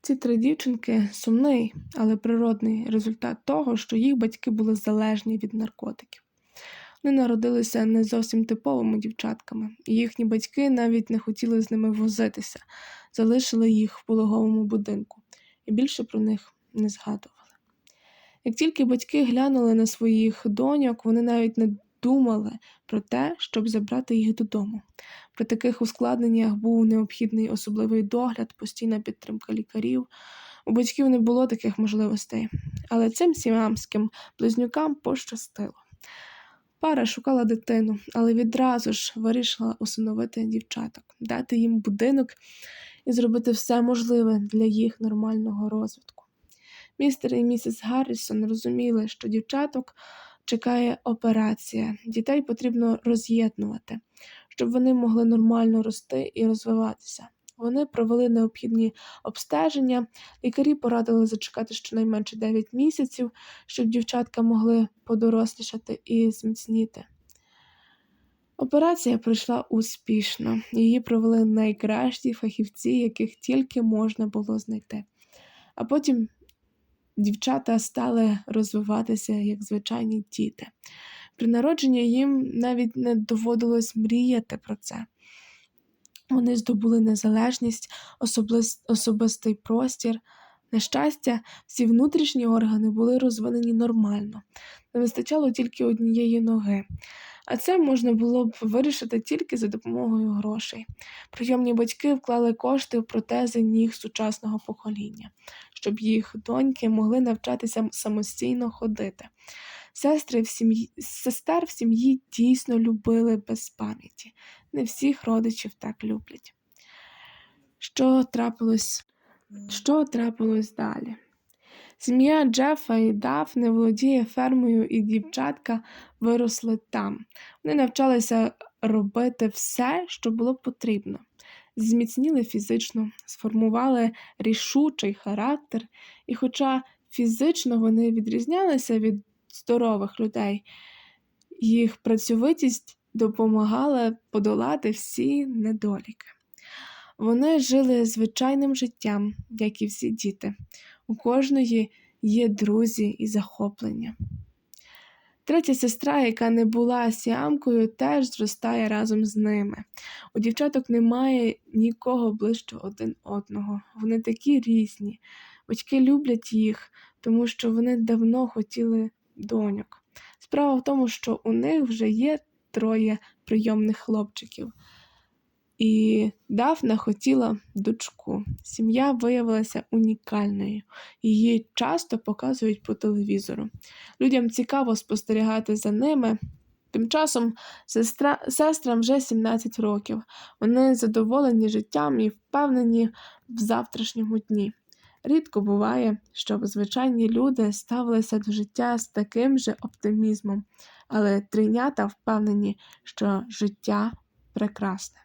Ці три дівчинки сумний, але природний результат того, що їх батьки були залежні від наркотиків. Вони народилися не зовсім типовими дівчатками, і їхні батьки навіть не хотіли з ними возитися, залишили їх в пологовому будинку і більше про них не згадували. Як тільки батьки глянули на своїх доньок, вони навіть не думали про те, щоб забрати їх додому. При таких ускладненнях був необхідний особливий догляд, постійна підтримка лікарів. У батьків не було таких можливостей, але цим сіамським близнюкам пощастило. Пара шукала дитину, але відразу ж вирішила усиновити дівчаток, дати їм будинок і зробити все можливе для їх нормального розвитку. Містер і місіс Гаррісон розуміли, що дівчаток чекає операція, дітей потрібно роз'єднувати, щоб вони могли нормально рости і розвиватися. Вони провели необхідні обстеження, лікарі порадили зачекати щонайменше 9 місяців, щоб дівчатка могли подорослішати і зміцніти. Операція пройшла успішно. Її провели найкращі фахівці, яких тільки можна було знайти. А потім дівчата стали розвиватися як звичайні діти. При народженні їм навіть не доводилось мріяти про це. Вони здобули незалежність, особистий простір. На щастя, всі внутрішні органи були розвинені нормально, не вистачало тільки однієї ноги. А це можна було б вирішити тільки за допомогою грошей. Прийомні батьки вклали кошти в протези ніг сучасного покоління, щоб їх доньки могли навчатися самостійно ходити. Сестри в сім'ї сестер в сім'ї дійсно любили без пам'яті. Не всіх родичів так люблять. Що трапилось? Що трапилось далі? Сім'я Джефа і Дафни володіє фермою, і дівчатка виросли там. Вони навчалися робити все, що було потрібно. Зміцніли фізично, сформували рішучий характер, і, хоча фізично вони відрізнялися від здорових людей, їх працьовитість допомагала подолати всі недоліки. Вони жили звичайним життям, як і всі діти. У кожної є друзі і захоплення. Третя сестра, яка не була сіамкою, теж зростає разом з ними. У дівчаток немає нікого ближче один одного. Вони такі різні. Батьки люблять їх, тому що вони давно хотіли доньок. Справа в тому, що у них вже є троє прийомних хлопчиків. І Дафна хотіла дочку. Сім'я виявилася унікальною. Її часто показують по телевізору. Людям цікаво спостерігати за ними. Тим часом сестра, сестрам вже 17 років. Вони задоволені життям і впевнені в завтрашньому дні. Рідко буває, щоб звичайні люди ставилися до життя з таким же оптимізмом, але тринята впевнені, що життя прекрасне.